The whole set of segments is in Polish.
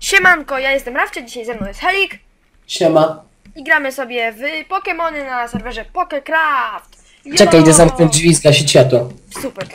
Siemanko, ja jestem Rawcze, dzisiaj ze mną jest Helik Siema. i gramy sobie w Pokemony na serwerze Pokecraft. Jo! Czekaj, idę zamknąć drzwi i zgasić światło. Super.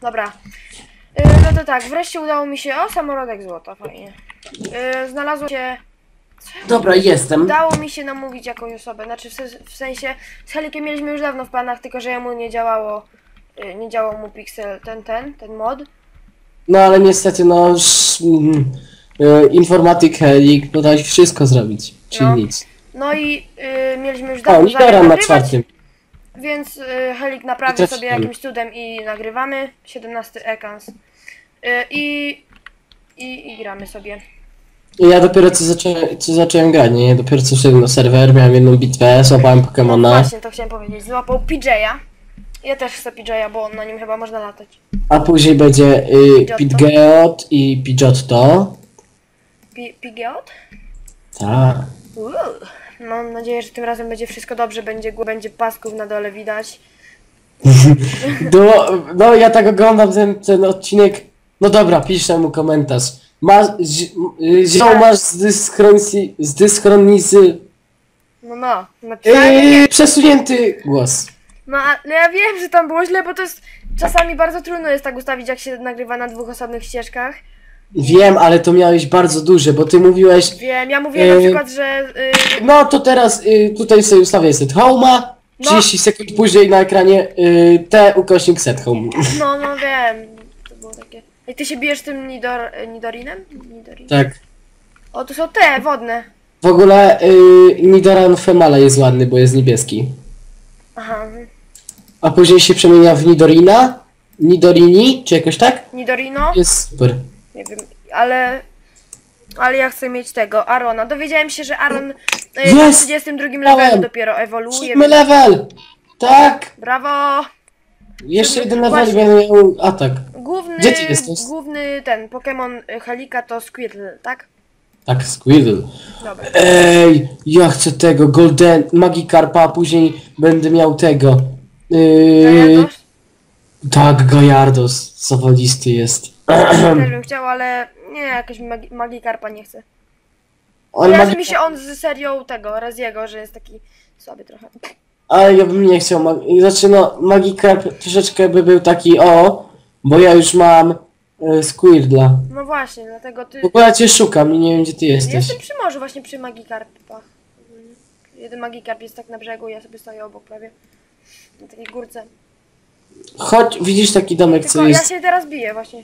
Dobra. Yy, no to tak, wreszcie udało mi się... O, samorodek złota, fajnie. Yy, znalazło się... Dobra, jestem. Udało mi się namówić jakąś osobę, znaczy w, sens- w sensie z Helikiem mieliśmy już dawno w planach, tylko że jemu nie działało... Yy, nie działał mu pixel, ten, ten, ten mod. No ale niestety, no... Sz, mm, e, informatyk, helik, podałeś wszystko zrobić. Czyli No. nic. No i yy, mieliśmy już O, dawno zamiar na nagrywać. czwartym. Więc y, Helik naprawił trafiłem. sobie jakimś cudem i nagrywamy. 17 ekans. Y, i, i, I gramy sobie. Ja dopiero co zacząłem, co zacząłem grać, nie? Dopiero co wszedłem na serwer, miałem jedną bitwę, złapałem No Pokemona, właśnie, to chciałem powiedzieć. Złapał PJ'a. Ja też chcę PJ'a, bo na nim chyba można latać. a później będzie y, Pidgeotto. Pidgeot i Pidgeotto. Pi- Pidgeot? Tak. Uuu. Mam nadzieję, że tym razem będzie wszystko dobrze. Będzie, będzie pasków na dole widać. No, no ja tak oglądam ten, ten odcinek. No dobra, piszę mu komentarz. Masz, zi- y, zioł masz z dyskronizy, z dyskronizy, No no. Napisałem. yy, przesunięty głos. No ale ja wiem, że tam było źle, bo to jest... Czasami bardzo trudno jest tak ustawić, jak się nagrywa na dwóch osobnych ścieżkach. Wiem, ale to miałeś bardzo duże, bo ty mówiłeś, Wiem, ja mówiłem na Yy. przykład, że... y, no to teraz y, tutaj sobie ustawię set home'a, 30 sekund później na ekranie y, T ukośnik set home. No, no wiem. To było takie. Ej, ty się bijesz tym Nidor, Nidorinem? Nidorin? Tak. O, to są te wodne. W ogóle y, Nidoran Female jest ładny, bo jest niebieski. Aha. A później się przemienia w Nidorina, Nidorini, czy jakoś tak? Nidorino? Jest super. Nie wiem, ale. Ale ja chcę mieć tego, Arona. Dowiedziałem się, że Aron e, na Jest! 32 levelu dopiero ewoluuje. Siódmy level! Tak! Brawo! Jeszcze jeden Właśnie. level będę miał atak. Główny, Gdzie ty jesteś? główny ten Pokémon y, Halika to Squirtle, tak? Tak, Squirtle. Dobra. Ej, ja chcę tego, Golden, Magikarpa, a później będę miał tego. Yy, Zajadosz? tak, Gojardos, zawalisty jest. Też bym chciał, ale nie, jakoś magi Magikarpa nie chcę. On Kojarzy mi się on z serią tego, Raziego, że jest taki słaby trochę. Ale ja bym nie chciał, mag... znaczy no, Magikarp troszeczkę by był taki o, bo ja już mam yy, Squirtla. No właśnie, dlatego ty... Ogóle ja cię szukam i nie wiem gdzie ty jesteś. Jestem przy morzu, właśnie przy Magikarpach. Jeden Magikarp jest tak na brzegu, ja sobie stoję obok prawie. Na takiej górce. Chodź, widzisz taki domek, co Tylko ja jest... się teraz biję właśnie.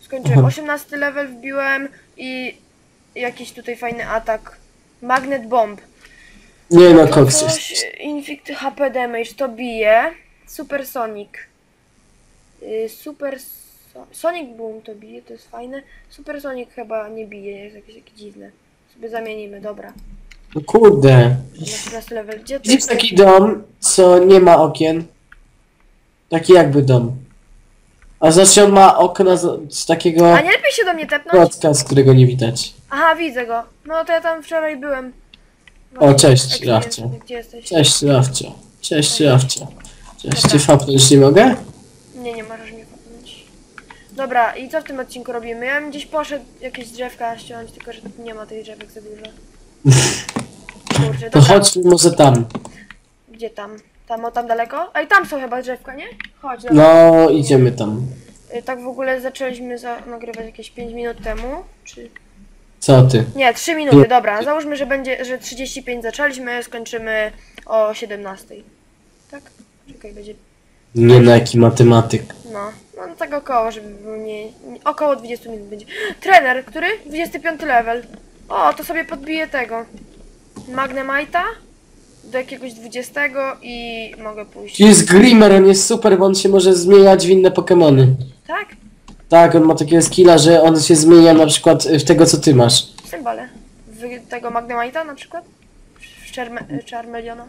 Skończyłem. Aha. 18 level wbiłem i jakiś tutaj fajny atak. Magnet Bomb. Nie no, koks coś. Inflict HP damage, to bije. Super Sonic. Y, Super so Sonic Boom to bije, to jest fajne. Super Sonic chyba nie bije, jest jakieś takie dziwne. Sobie zamienimy, dobra. No kurde. Na 13 level. Gdzie to jest? taki dom, co nie ma okien? Taki jakby dom. A znaczy on ma okna z, z takiego A nie lepiej się do mnie tepnąć? klocka, z którego nie widać. Aha, widzę go. No to ja tam wczoraj byłem. O, cześć, Rafcie. jest- Gdzie jesteś? Cześć Rafcio. Cześć Rafcio. Cześć, cię fapnąć nie mogę? Nie, nie możesz mnie popchnąć. Dobra, i co w tym odcinku robimy? Ja bym gdzieś poszedł jakieś drzewka ściąć, tylko że nie ma tych drzewek za dużo. Kurczę, To dobra. chodź może tam. Gdzie tam? Tam, o tam daleko? Ej, tam są chyba drzewka, nie? Chodź, dobra. No, idziemy tam. Y, Tak w ogóle zaczęliśmy za nagrywać jakieś 5 minut temu, czy... Co ty? Nie, 3 minuty, dobra. Załóżmy, że będzie, że 35 zaczęliśmy, skończymy o 17. Tak? Czekaj, będzie... Nie na jaki matematyk. No, no tak około, żeby było nie, nie... Około 20 minut będzie. Trener, który? 25 level. O, to sobie podbiję tego. Magnemite'a do jakiegoś 20 i mogę pójść. Jest Grimmer, on jest super, bo on się może zmieniać w inne Pokemony. Tak? Tak, on ma takiego skilla, że on się zmienia na przykład w tego, co ty masz. Symbole. W tego Magnemite'a na przykład? W Charme Charmeleona?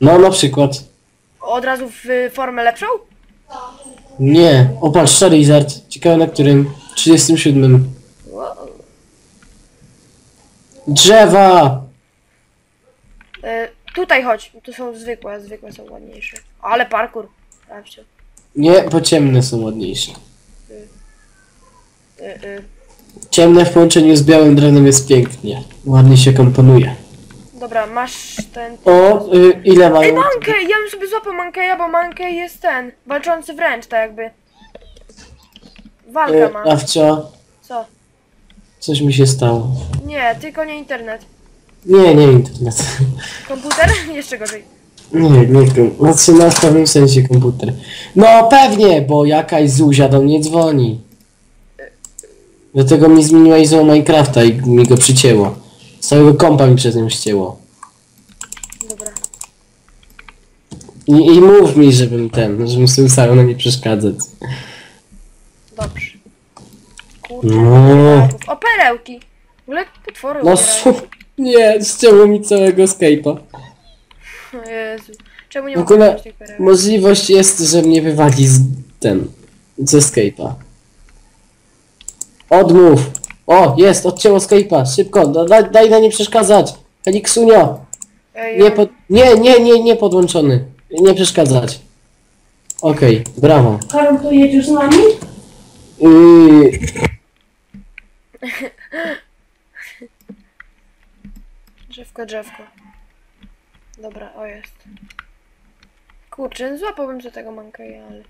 No, na przykład. Od razu w formę lepszą? Nie. O, patrz, Charizard. Ciekawe na którym? 37. Wow. Drzewa! Y, Tutaj chodź, tu są zwykłe, zwykłe są ładniejsze. Ale parkour. Sprawdźcie. Nie, bo ciemne są ładniejsze. Y, y. Ciemne w połączeniu z białym drewnem jest pięknie. Ładnie się komponuje. Dobra, masz ten... O, y, ile Ej, mają? Mankey! Ja bym sobie złapał Mankeya, bo Mankey jest ten, walczący wręcz, tak jakby. Walka Y, ma. Awcio, Co? coś mi się stało. Nie, tylko nie internet. Nie, nie internet. Komputer? Jeszcze gorzej. Nie, nie, kom- znaczy na w pewnym sensie komputer. No pewnie, bo jakaś Zuzia do mnie dzwoni. Dlatego mi zmieniła izbę Minecrafta i mi go przycięło. Z całego kompa mi przez nią ścięło. Dobra. I, I mów mi, żebym ten, żebym sobie na nie przeszkadzać. Dobrze. Kurczę. No. O, perełki. W ogóle potwory No su- nie, ścięło mi całego. O Jezu. Czemu nie W mogę ogóle mieć tych perełek? możliwość jest, że mnie wywali z ten, ze Skype'a. Odmów! O, jest, odcięło Skype'a, szybko, da, daj, daj na nie przeszkadzać. Heliksunio, Ej, nie, pod, nie, nie, nie, nie podłączony. Nie przeszkadzać. Okej, brawo. Karol, to jedziesz z nami? Yy, Drzewko, drzewko. Dobra, o jest. Kurczę, złapałbym za tego Mankeya, ale...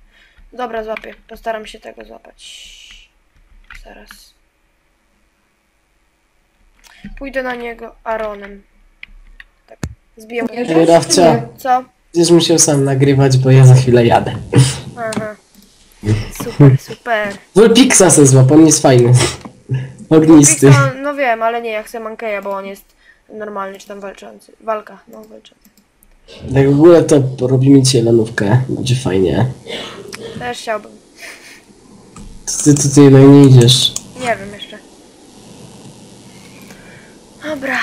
Dobra, złapię. Postaram się tego złapać. Zaraz. Pójdę na niego Aaronem. Zbiję. Jedziesz? Rafcia, Co? będziesz musiał sam nagrywać, bo ja za chwilę jadę. Aha. Super, super. Vulpixa se złap, on jest fajny. Ognisty. No wiem, ale nie, ja chcę Mankeya, bo on jest normalny, czy tam walczący. Walka, no walczący. Tak w ogóle to robimy dzisiaj lanówkę, będzie fajnie. Też chciałbym. To ty tutaj no nie idziesz. Nie wiem jeszcze. Dobra,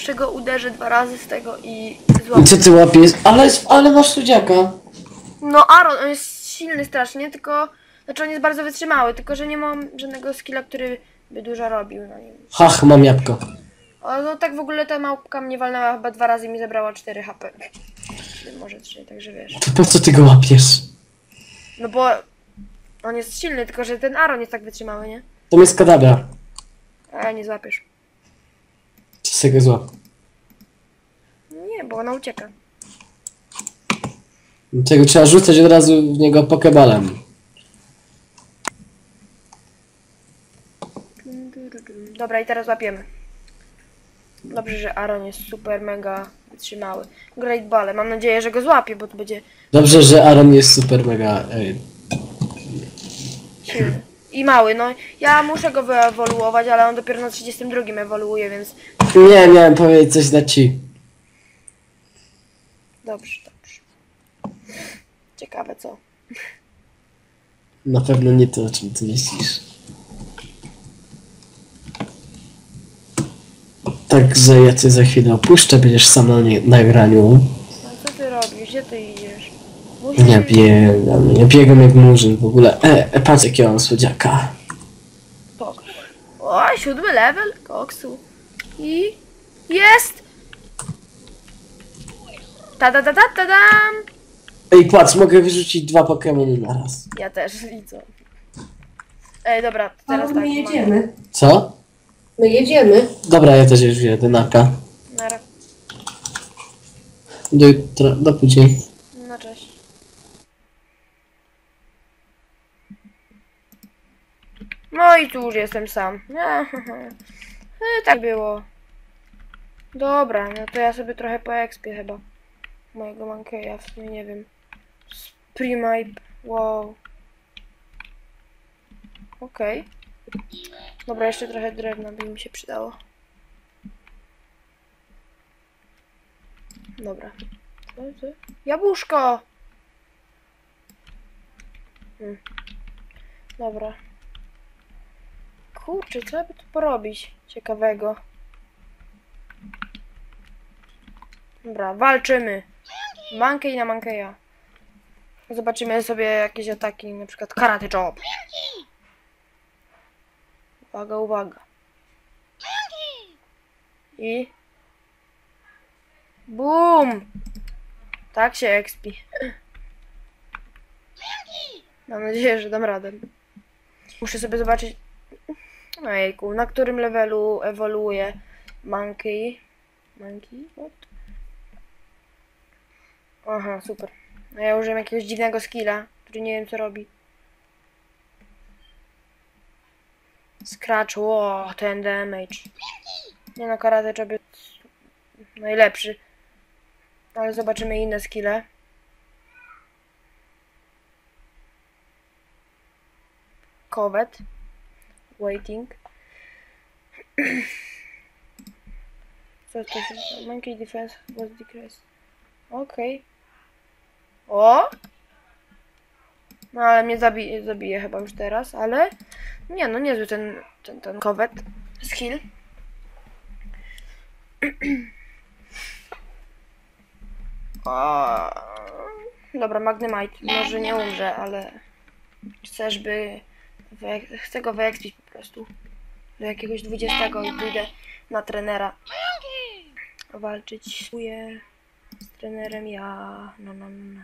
jeszcze go uderzę dwa razy z tego i złapię. co ty łapiesz? Ale, ale masz sudziaka. No Aaron, on jest silny strasznie, tylko... Znaczy on jest bardzo wytrzymały, tylko że nie mam żadnego skilla, który by dużo robił na nim. Hach, mam jabłko. O, no tak w ogóle ta małpka mnie walnęła chyba dwa razy i mi zabrała 4 HP. Czy może 3, także wiesz. To po co ty go łapiesz? No bo on jest silny, tylko że ten Aaron jest tak wytrzymały, nie? To jest kadabra. A nie złapiesz. Go złap? Nie, bo ona ucieka. Tego trzeba rzucać od razu w niego pokebalem. Dobra, i teraz łapiemy. Dobrze, że Aaron jest super, mega wytrzymały. Great Ball, mam nadzieję, że go złapie, bo to będzie Dobrze, że Aaron jest super mega... Ej, silny. I mały, no ja muszę go wyewoluować, ale on dopiero na 32 ewoluuje, więc Nie, miałem powiedzieć coś dla ci. dobrze, dobrze. Ciekawe co. Na pewno nie to, o czym ty myślisz. Także ja cię za chwilę opuszczę, będziesz sam na nie, nagraniu. No co ty robisz? Gdzie ty idziesz? Nie biegam, nie biegam jak murzyn w ogóle. E, e patrz jakiego mam słodziaka. Pokaż. O, siódmy level koksu. I jest! Ta da da da da dam! Ej, patrz, mogę wyrzucić dwa Pokemony naraz. Ja też i co? Ej, dobra, to teraz tak. my jedziemy. Co? My jedziemy. Dobra, ja też już jedę, naka. Nara. Do jutra, do później. No cześć. No i tu już jestem sam. E, tak było. Dobra, no to ja sobie trochę poekspię chyba. Mojego Mankeya, w sumie nie wiem. Primipe, wow. Okej. Dobra, jeszcze trochę drewna by mi się przydało. Dobra. Jabłuszko! Hmm. Dobra. Kurczę, co by tu porobić ciekawego? Dobra, walczymy. Monkey na Monkeya. Zobaczymy sobie jakieś ataki, na przykład karate. Uwaga, uwaga. I... Bum! Tak się expi. Mam nadzieję, że dam radę. Muszę sobie zobaczyć. Ojejku, na którym levelu ewoluuje Monkey? Monkey? What? Aha, super. No ja użyłem jakiegoś dziwnego skilla, który nie wiem co robi. Scratch, wow, ten damage. Nie no, karate czobie najlepszy. Ale zobaczymy inne skille. Covet. Waiting. Co to jest? Monkey defense was decreased. Okej. O! No ale mnie zabije, zabije chyba już teraz, ale nie no niezły ten, ten, ten kowet skill. O, dobra, Magnemite. Może nie umrze, ale chcesz by chcę go wyekspić po prostu. Do jakiegoś 20 i pójdę na trenera walczyć. Spróbuję z trenerem ja. No, no, no.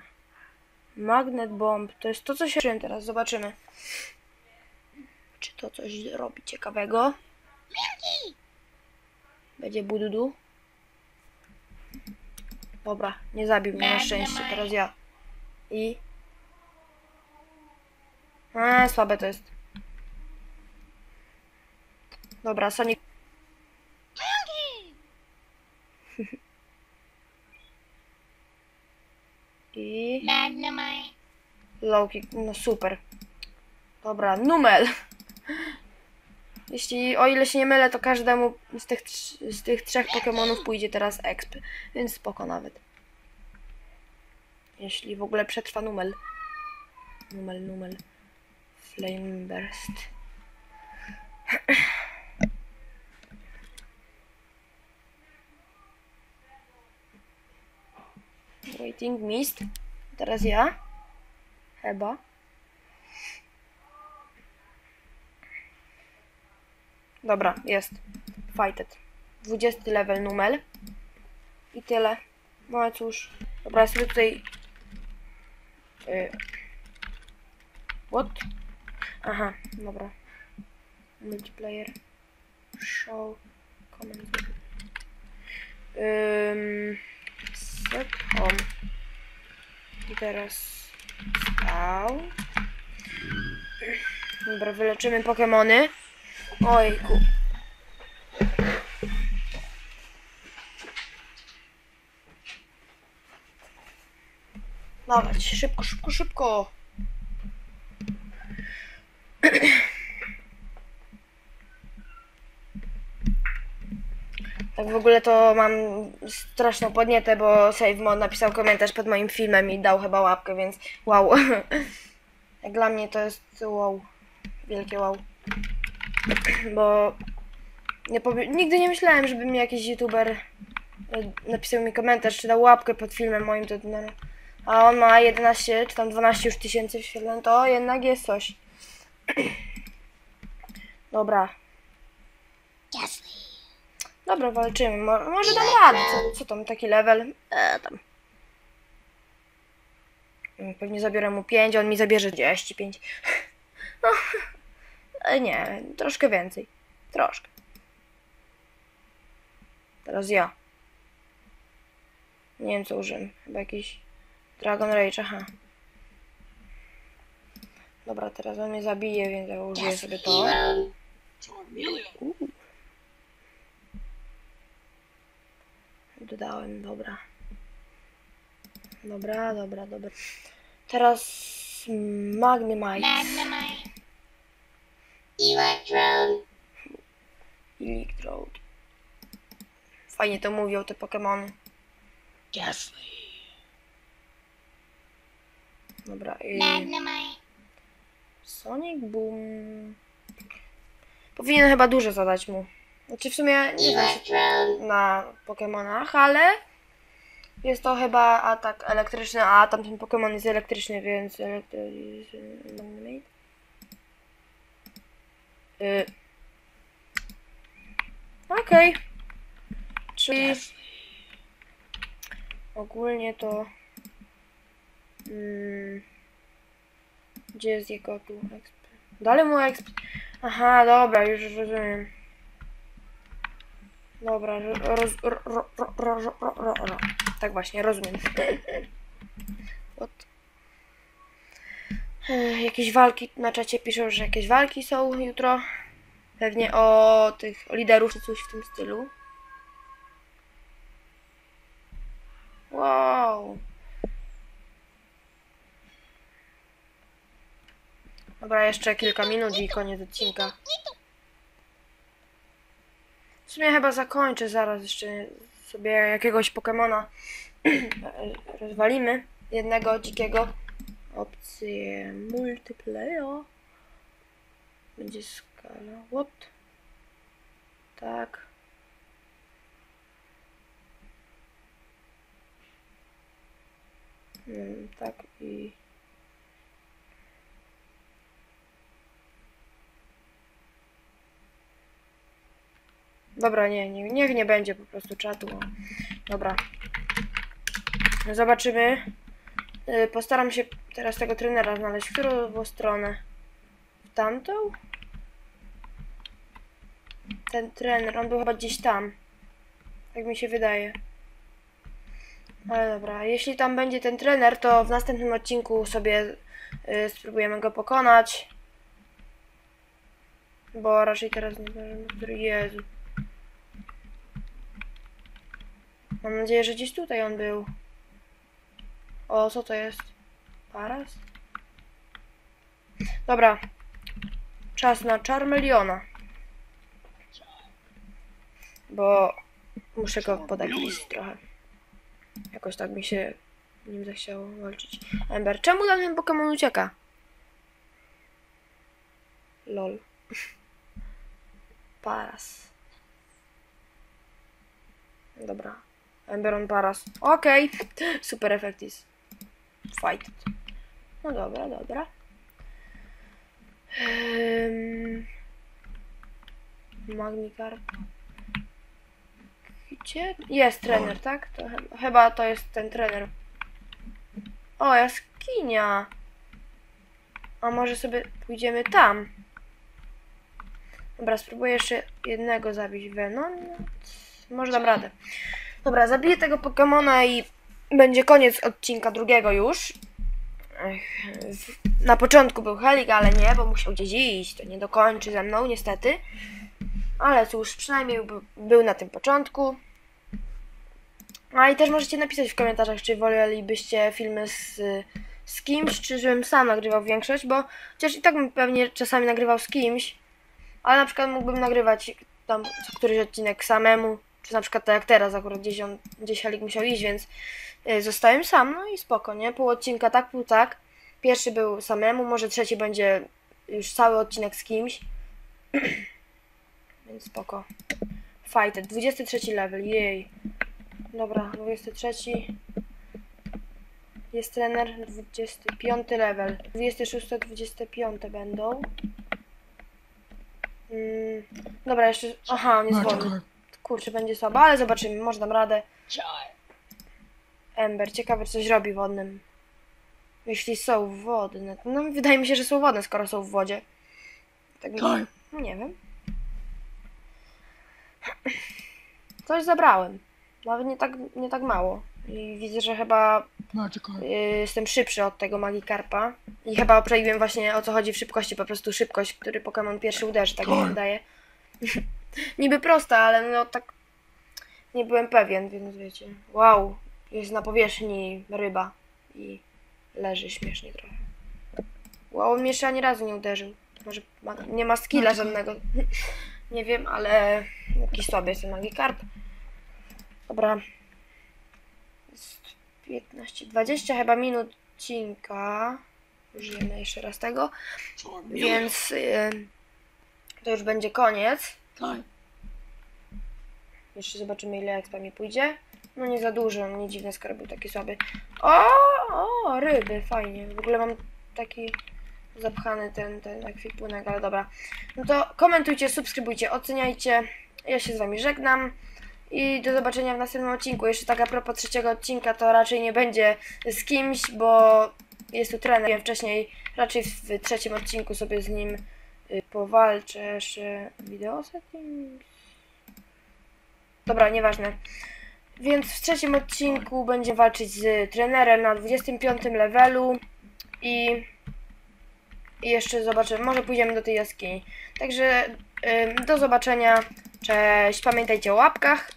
Magnet Bomb. To jest to, co się czułem teraz. Zobaczymy. Czy to coś robi ciekawego? Będzie bududu. Dobra, nie zabił mnie na szczęście. Teraz ja. I... A, słabe to jest. Dobra, Sonic. I... Low kick, no super. Dobra, numel. Jeśli, o ile się nie mylę, to każdemu z tych, z tych trzech Pokemonów pójdzie teraz exp, więc spoko nawet. Jeśli w ogóle przetrwa numel. Numel, numel. Flame Burst. Waiting Mist. Teraz ja. Chyba. Dobra, jest. Fighted. 20 level numer. I tyle. No ale cóż. Dobra, ja sobie tutaj... Y... What? Aha, dobra. Multiplayer. Show. Comment. Ym... Set. I teraz... Stał. Dobra, wyleczymy Pokemony. Ojku. Dawać, szybko, szybko, szybko. Tak w ogóle to mam straszną podnietę, bo SaveMod napisał komentarz pod moim filmem i dał chyba łapkę, więc wow. Jak dla mnie to jest wow. Wielkie wow. Bo nie powie... nigdy nie myślałem, żeby mi jakiś youtuber e, napisał mi komentarz, czy dał łapkę pod filmem moim, to, no, a on ma 11 czy tam 12 już tysięcy wyświetleń, to jednak jest coś. Dobra, Gastly. Dobra, walczymy. Mo może dam radę. Co, co tam, taki level? E, tam. Mm, Pewnie zabiorę mu 5, on mi zabierze 35. No, e, nie, troszkę więcej. Troszkę. Teraz ja. Nie wiem co użyłem. Chyba jakiś Dragon Rage, aha. Dobra, teraz on mnie zabije, więc ja użyję sobie to. Hero. Dodałem, dobra. Dobra, dobra, dobra. Teraz Magnemite Magnemite. Electrode. Electrode. Fajnie to mówią te Pokémony. Gastly. Dobra, i Magnemite. Sonic Boom. Powinien chyba dużo zadać mu. Znaczy w sumie nie znam się na Pokémonach, ale jest to chyba atak elektryczny, a tamten Pokémon jest elektryczny, więc elektryczny. Y... Okej. Czyli... ogólnie to... Mm, gdzie jest jego tu exp? Dalej mu exp... Aha, dobra, już rozumiem. Dobra, no, roz, ro, ro, ro, ro, ro, ro, ro. No. Tak właśnie, rozumiem. Jakieś walki na czacie piszą, że jakieś walki są jutro. Pewnie o tych liderów czy coś w tym stylu. Wow. Dobra, jeszcze kilka minut i koniec odcinka. Sumie chyba zakończę zaraz jeszcze sobie jakiegoś Pokemona rozwalimy. Jednego dzikiego. Opcję multiplayer. Będzie skala. What? Tak. Mm, tak i... Dobra, nie, nie, niech nie będzie po prostu czatu. o. Dobra. Zobaczymy. Y, Postaram się teraz tego trenera znaleźć. Którą było stronę? W tamtą? Ten trener, on był chyba gdzieś tam. Tak mi się wydaje. Ale dobra, jeśli tam będzie ten trener, to w następnym odcinku sobie y, spróbujemy go pokonać. Bo raczej teraz nie będziemy, który Jezu. Mam nadzieję, że gdzieś tutaj on był. O, co to jest? Paras? Dobra. Czas na Charmeleona. Bo muszę go podagrić trochę. Jakoś tak mi się nim zachciało walczyć. Ember, czemu ten Pokémon ucieka? Lol. Paras. Dobra. Emberon Paras. Okej. Super efekt jest. Fight. No dobra, dobra. Um, Magnikarp. Gdzie? Jest trener, tak? To chyba, chyba to jest ten trener. O, jaskinia. A może sobie pójdziemy tam? Dobra, spróbuję jeszcze jednego zabić Venom. Może dam radę. Dobra, zabiję tego Pokemona i będzie koniec odcinka drugiego już. Na początku był Helik, ale nie, bo musiał gdzieś iść. To nie dokończy ze mną, niestety. Ale cóż, przynajmniej był, na tym początku. A i też możecie napisać w komentarzach, czy wolelibyście filmy z, z kimś, czy żebym sam nagrywał większość, bo chociaż i tak bym pewnie czasami nagrywał z kimś, ale na przykład mógłbym nagrywać tam któryś odcinek samemu, czy na przykład tak jak teraz, akurat gdzieś, on, gdzieś Helik musiał iść, więc y, zostałem sam, no i spoko, nie? Pół odcinka tak, pół tak. Pierwszy był samemu, może trzeci będzie już cały odcinek z kimś. więc spoko. Fighter, 23 level, jej. Dobra, 23. Jest trener, 25 level. 26, 25 będą. Mm, dobra, jeszcze. Aha, on jest wolny. Kurczę, będzie słabo, ale zobaczymy, może dam radę. Ember, ciekawe, czy coś robi wodnym. Jeśli są wodne. No, wydaje mi się, że są wodne, skoro są w wodzie. Tak mi... Tak. No, nie wiem. Coś zabrałem. Nawet nie tak, nie tak mało. I widzę, że chyba y, jestem szybszy od tego Magikarpa. I chyba przejdziłem właśnie o co chodzi w szybkości. Po prostu szybkość, który Pokémon pierwszy uderzy, tak mi się Tak. wydaje. Niby prosta, ale no tak nie byłem pewien, więc wiecie. Wow, jest na powierzchni ryba i leży śmiesznie trochę. Wow, on mnie jeszcze ani razu nie uderzył. Może ma, nie ma skilla żadnego. nie wiem, ale jakiś słaby jest ten Magikarp. Dobra. Jest 15, 20 chyba minut odcinka. Użyjemy jeszcze raz tego. Więc y, to już będzie koniec. Jeszcze zobaczymy ile expa mi pójdzie. No nie za dużo, nie dziwne skoro był taki słaby. O, o, ryby, fajnie. W ogóle mam taki zapchany ten, ten ekwipunek, ale dobra. No to komentujcie, subskrybujcie, oceniajcie. Ja się z wami żegnam. I do zobaczenia w następnym odcinku. Jeszcze tak a propos trzeciego odcinka, to raczej nie będzie z kimś, bo jest tu trener. Wcześniej, raczej w trzecim odcinku sobie z nim powalczę. Jeszcze wideo settings. Dobra, nieważne. Więc w trzecim odcinku będzie walczyć z trenerem na 25 levelu i, i jeszcze zobaczymy, może pójdziemy do tej jaskini. Także ym, do zobaczenia, cześć, pamiętajcie o łapkach